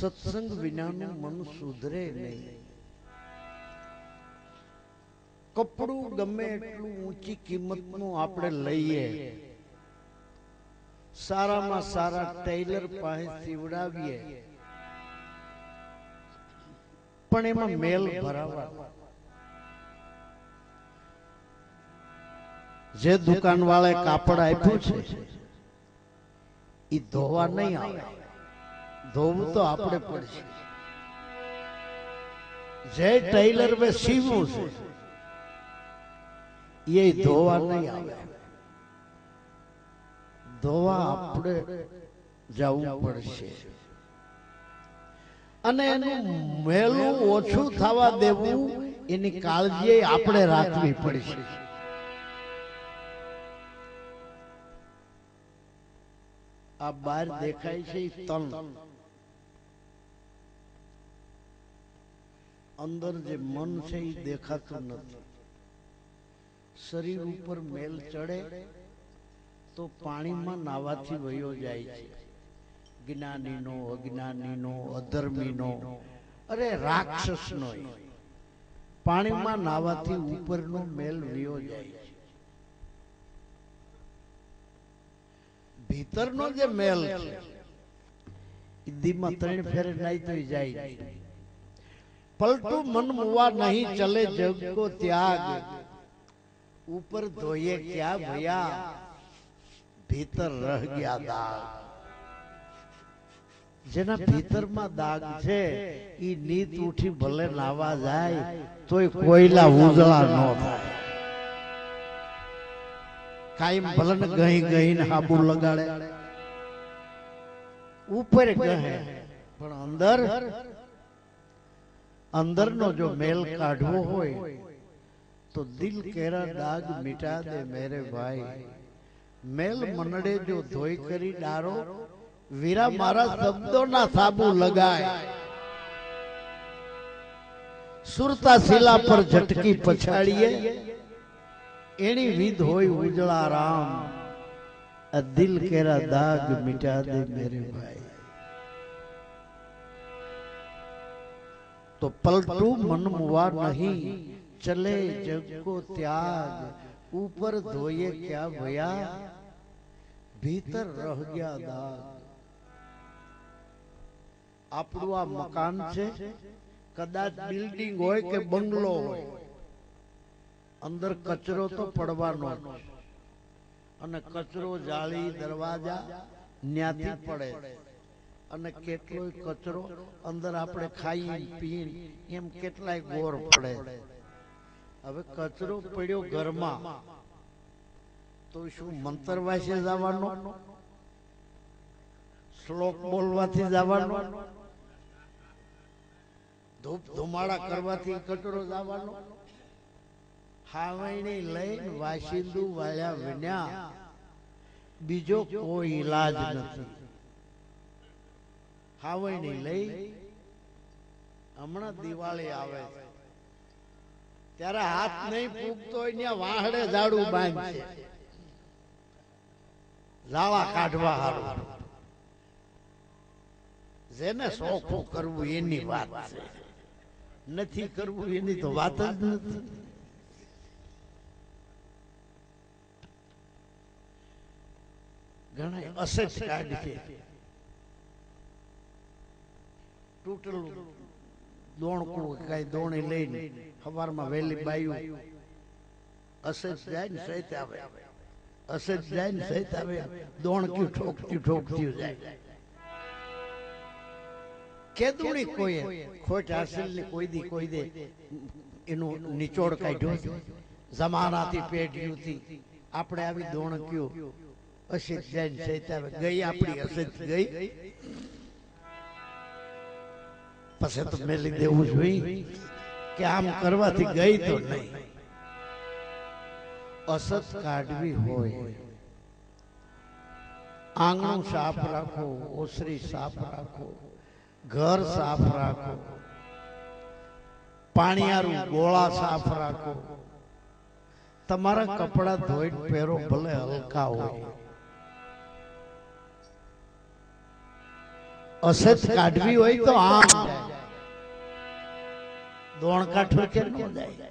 સત્સંગ વિનાનું મન સુધરે નહીં. કપડું ગમે એટલું ઊંચી કિંમતનું આપણે લઈએ. સારામાં સારા ટેલર પાસે સીવડાવીએ. પણ એમાં મેલ ભરાવા. જે દુકાન વાળે કાપડ આપ્યું છે એ ધોવા નહીં આવે. ધોવું તો આપણે પડશે. જે ટેલર મેં સીવું છે. એ ધોવા નહીં આવે. ધોવા આપણે જવું પડશે. અને એનું મેલું ઓછું થવા દેવું એની કાળજી આપણે રાખવી પડશે. આ બહાર દેખાય છે તન અંદર જે મન છે એ દેખાતું નથી. શરીર ઉપર મેલ ચડે તો પાણીમાં નાવાથી વયો જાય છે. જ્ઞાનીનો અજ્ઞાનીનો અધર્મીનો. અરે રાક્ષસનો પાણીમાં નાવાથી ઉપરનો મેલ વયો જાય છે. ભીતરનો જે મેલ છે દીમાં ત્રણ ફેરે નાઈ તો જાય નહીં. પલટું મન મુવા નહીં ચલે જગ કો ત્યાગ. ઉપર ધોયે ક્યાં ભયા? ભીતર રહ ગયા દાગ. જેના ભીતરમાં દાગ છે એ નીત ઉઠી ભલે નાવા જાય તોય કોયલા ઉજળા ન થાય. કાયમ ભલન ગઈ ગઈ ને હાબુ લગાડે. ઉપર ગહે પણ અંદર અંદરનો જો મેલ કાઢવો હોય તો દિલ કેરા દાગ મિટા દે મેરે ભાઈ. મેલ મનડે જો ધોઈ કરી ડારો વીરા મારા શબ્દોના સાબુ લગાય. સુરતા શિલા પર ઝટકી પછાડીએ. એની વિધ હોય ઉજળા રામ. દિલ કેરા દાગ મિટા દે મેરે ભાઈ. તો પલટું મન મુવા નહીં. ચલે જગકો ત્યાગ, ઉપર ધોયે ક્યાં ભયા ભીતર રહ ગયા દાગ. આપણું આ મકાન છે, કદાચ બિલ્ડિંગ હોય કે બંગલો હોય. અંદર કચરો તો પડવાનો અને કચરો જાળી દરવાજા ન્યાથી પડે અને કેટલોય કચરો અંદર આપણે ખાઈ પીને એમ કેટલાય ગોર પડે. હવે કચરો પડ્યો ઘરમાં. તો શું મંતર વાસે જવાનો? શ્લોક બોલવાથી જવાનો? ધૂપ ધુમાડા કરવાથી કચરો જવાનો? હાવણી લઈને વાસિંદુ વાળ્યા વિના બીજો કોઈ ઈલાજ નથી. હાવણી લઈ હમણાં દિવાળી આવે છે. ત્યારે હાથ નહીં પૂગતો ત્યાં વાહડે ઝાડું બાંધશે. લાવા કાઢવા હારું. જેને સોખું કરવું એની વાત છે. નથી કરવું એની તો વાત જ નથી. ઘણા અસજ કાઢશે તૂટેલું કઈ ખોટ હાસિલ ને કોઈ દી કોઈ દે એનું નિચોડ કાઢ્યો જમાનાથી પેઢીઓથી આપણે આવી દોણક્યું અસિત જૈન સહિત આવે. ગઈ આપણી અસિત ગઈ. પછી તો મેલી દેવું જોઈએ. કે આમ કરવાથી ગઈ તો નહીં. અસત કાઢવી હોય. આંગણું સાફ રાખો ઓસરી સાફ રાખો ઘર સાફ રાખો પાણીયારું ગોળા સાફ રાખો. તમારા કપડા ધોઈ પહેરો ભલે હલકા હોય. અસત કાઢવી હોય તો આમ જાય. દોણ કાઠો કે ન જાય?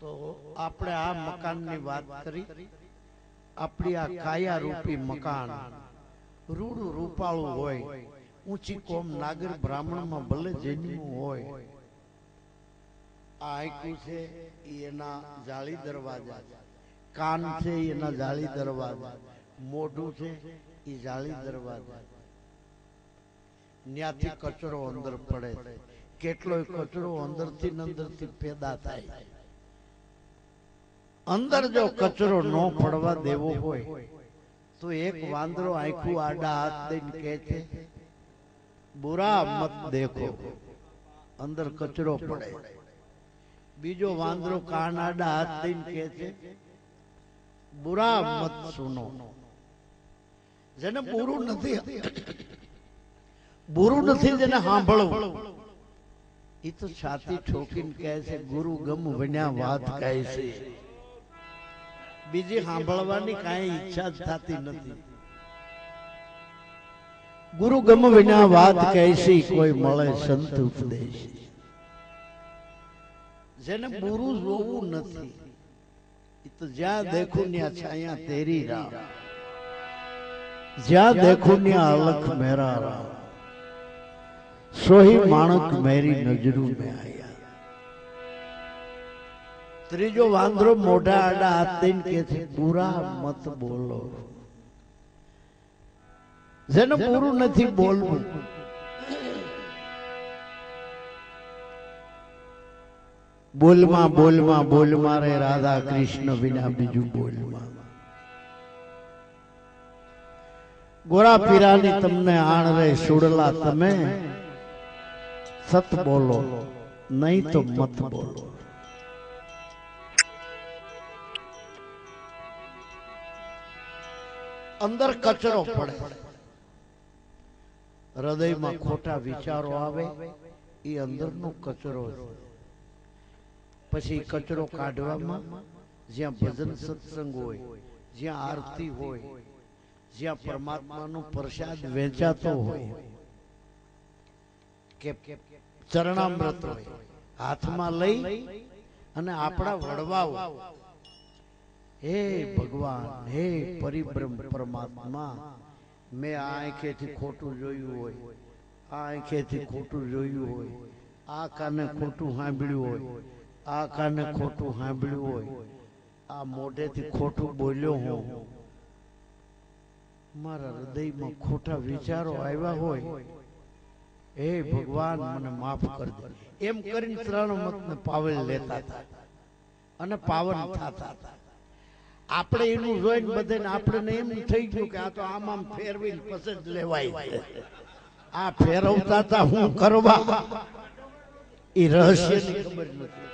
તો આપણે આ મકાનની વાત કરી. આપણી આ કાયા રૂપી મકાન રૂડું રૂપાળું હોય, ઊંચી કોમ નાગર બ્રાહ્મણમાં ભલે જન્મ્યું હોય, આ આંખું છે એના જાળી દરવાજા. કાન છે એના જાળી દરવાજા. મોઢું છે એ જાળી દરવાજા. ન્યાથી કચરો અંદર પડે કેટલોય કચરો અંદરથી અંદરથી પેદા થાય અંદર જો કચરો ન પડવા દેવો હોય, તો એક વાંદરો આખું આડા હાથ દઈને કહે છે, બુરા મત દેખો, અંદર કચરો પડે બીજો વાંદરો કાન આડા હાથ દઈને કહે છે, બુરા મત સુનો. જેને બુરું નથી બુરું નથી જેને સાંભળવું. એ તો છાતી ઠોકીને કહે છે ગુરુ ગમ વન્યા વાત કહે છે. બીજી સાંભળવાની કાંઈ ઈચ્છા જ થતી નથી. ગુરુ ગમ વિના વાત કહેશી કોઈ મળે સંત ઉપદેશ. જેને બુરું જોવું નથી એ તો જ્યાં દેખું ત્યાં છાયા તેરી રા જ્યાં દેખું ત્યાં અલખ મેરા રામ સોહી માણક મેરી નજરું મેં આયા ત્રીજો વાંદરો મોઢા આડા હાથ દઈને કે છે બુરા મત બોલો જેને પૂરું નથી બોલવું બોલમાં બોલમાં બોલમાં રે રાધા કૃષ્ણ વિના બીજું બોલમાં ગોરા પીરાની તમને આણ રે સુડલા તમે સત બોલો નહીં તો મત બોલો અંદર કચરો પડે હૃદયમાં ખોટા વિચારો આવે એ અંદરનો કચરો પછી કચરો કાઢવામાં જ્યાં ભજન સત્સંગ હોય જ્યાં આરતી હોય જ્યાં પરમાત્માનો પ્રસાદ વેચાતો હોય કે ચરણામૃત હોય હાથમાં લઈ અને આપણા વડવાઓ. હે ભગવાન, હે પરિબ્રહ્મ પરમાત્મા, મેં આ આંખેથી ખોટું જોયું હોય, આ આંખેથી ખોટું જોયું હોય, આ કાને ખોટું સાંભળ્યું હોય, આ કાને ખોટું સાંભળ્યું હોય, આ મોઢેથી ખોટું બોલ્યો હું. મારા હૃદયમાં ખોટા વિચારો આવ્યા હોય હે ભગવાન, મને માફ કરજો એમ કરીને ત્રણ મતને પાવેલ લેતા હતા અને પાવન થતા હતા. આપણે એનું જોઈને બધાને આપણે એમ થઈ ગયું કે આ તો આમ આમ ફેરવીને પછી જ લેવાય. આ ફેરવતા હતા હું કરવા? એ રહસ્યની ખબર નથી.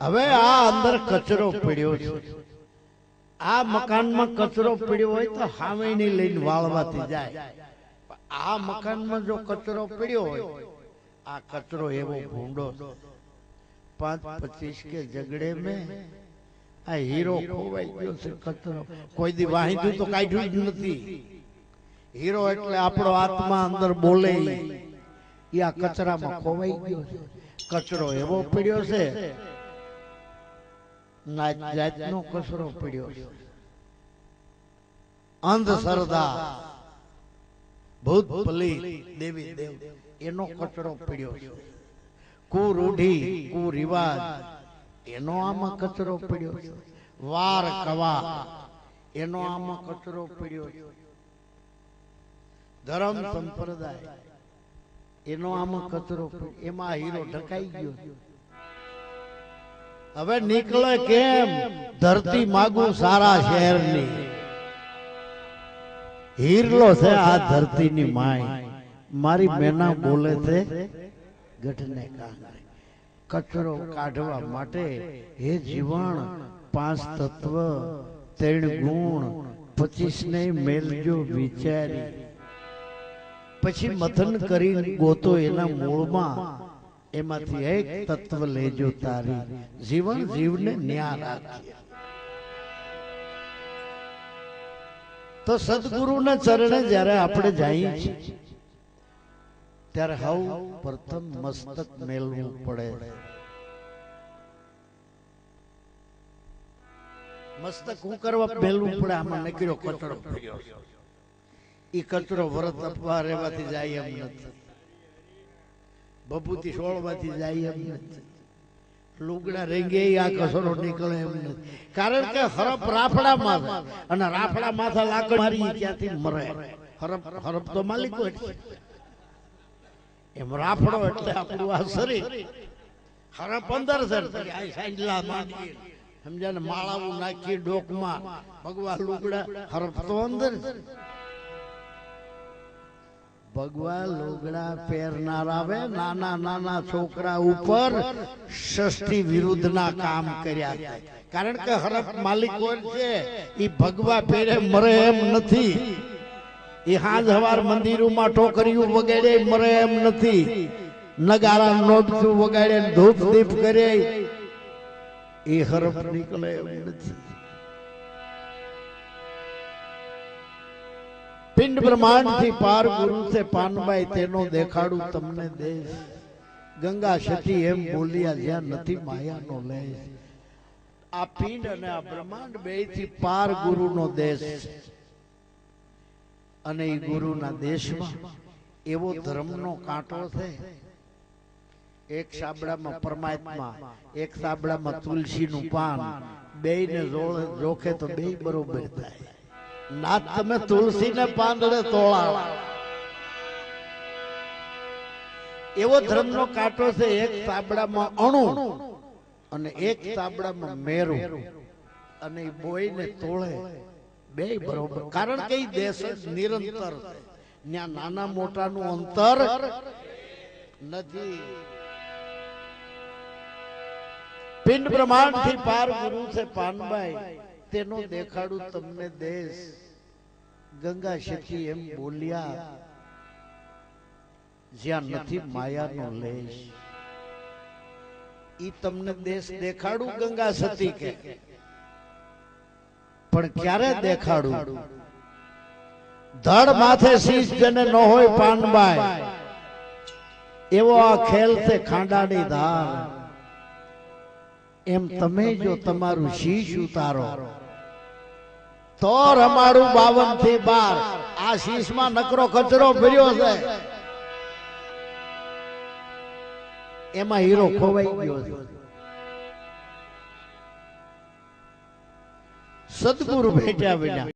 હવે આ અંદર કચરો પડ્યો છે. આ મકાનમાં કચરો પડ્યો હોય તો હાવેની લઈને વાળવાથી જાય. આ મકાનમાં જો કચરો પીડ્યો હોય, આ કચરો એવો ભૂંડો પાંચ પચીસ કે ઝઘડે મેં આ હીરો ખોવાઈ ગયો છે કચરો. કોઈ દી વાહિંદુ તો કાઢ્યું જ નથી. હીરો એટલે આપણો આત્મા અંદર બોલે. એ આ કચરામાં ખોવાઈ ગયો છે. કચરો એવો પીડ્યો છે એનો કચરો પડ્યો છે. કુરૂઢી, કુરિવાજ, એનો આમાં કચરો પડ્યો છે. વાર કવા એનો આમાં કચરો પડ્યો છે. ધર્મ સંપ્રદાય, એનો આમાં કચરો એમાં હીરો ઢકાઈ ગયો. હવે નીકળે કેમ? ધરતી માગું સારા શહેરની. હીરલો છે આ ધરતીની માય મારી મેના બોલે છે, ગઢને કાંગરે કચરો કાઢવા માટે હે જીવણ, પાંચ તત્વ ત્રણ ગુણ પચીસ ને મેલજો વિચારી. પછી મથન કરી ગોતો એના મૂળમાં. એમાંથી એક તત્વ લેજો તારી. જીવન જીવને ન્યા રાખીએ. તો સદગુરુના ચરણે જ્યારે આપણે જઈએ છીએ ત્યારે હવ પ્રથમ મસ્તક મેળવું પડે. મસ્તક હું કરવા મેળવું પડે આમાં નીકળ્યો કચરો પડ્યો. એ કચરો વરત અપવા રહેવાથી જાય એમ નથી. બબૂતી સોળવાથી જાય એમ નથી. લુગડા રેંગે આ કસરો નીકળે એમ નથી. કારણ કે હરપ રાફડા માથા અને રાફડા માથા લાકડ મારી ક્યાંથી મરે? હરપ હરપ તો માલિકો એમ રાફડો એટલે આપણું આ શરીર હરપ અંદર સર આ સાંજલા માંડી સમજ્યા ને માળાવું નાખી ડોકમાં. ભગવાન લુગડા હરપ તો અંદર છે. ભગવા લુગડા પહેરનાર આવે, નાના નાના છોકરા ઉપર ષષ્ઠી વિરુદ્ધના કામ કર્યા કારણ કે હરફ માલિક છે એ ભગવા પહેરે, મરે એમ નથી. એ હાજ હવાર મંદિરોમાં ટોકરીયું વગાડે, મરે એમ નથી. નગારા નોટતું વગાડે, ધૂપ દીપ કરે. એ હરફ નીકળે એમ નથી. પિંડ બ્રહ્માંડથી પાર ગુરુ છે પાનભાઈ તેનો દેખાડું તમને દેશ ગંગા સતી એમ બોલ્યા, જ્યાં નથી માયાનો લેશ. આ પિંડ અને આ બ્રહ્માંડ બેથી પાર ગુરુનો દેશ અને એ ગુરુના દેશમાં એવો ધર્મનો કાંટો છે. એક સાબડામાં પરમાત્મા, એક સાબડામાં તુલસીનું પાન. બેયને જોખે તો બે બરોબર થાય. ના તમે તુલસીને પાંદડે તોળા એવો ધર્મનો કાંટો છે, એક સાબડામાં અણુ અને એક સાબડામાં મેરું. અને એ બોયને તોળે બે બરોબર. કારણ કે દેશ નિરંતર ત્યાં નાના મોટાનું અંતર નથી. પિંડ બ્રહ્માંડથી પાર ગુરુ છે પાનબાઈ. તેનો દેખાડું તમને દેશ. ગંગા શેઠી એમ બોલ્યા. જ્યાં નથી માયાનો લેશ. ઈ તમને દેશ દેખાડું ગંગા સતી કે? પણ ક્યારે દેખાડું? ધડ માથે શીશ જેને ન હોય પાનબાઈ એવો આ ખેલ છે ખાંડાની ધાર. એમ તમે જો તમારું શીશ ઉતારો. તો રમાડું બાવનથી બાર. આ શીશમાં નકરો કચરો ભર્યો છે. એમાં હીરો ખોવાઈ ગયો છે. સદગુરુ ભેટ્યા વિના.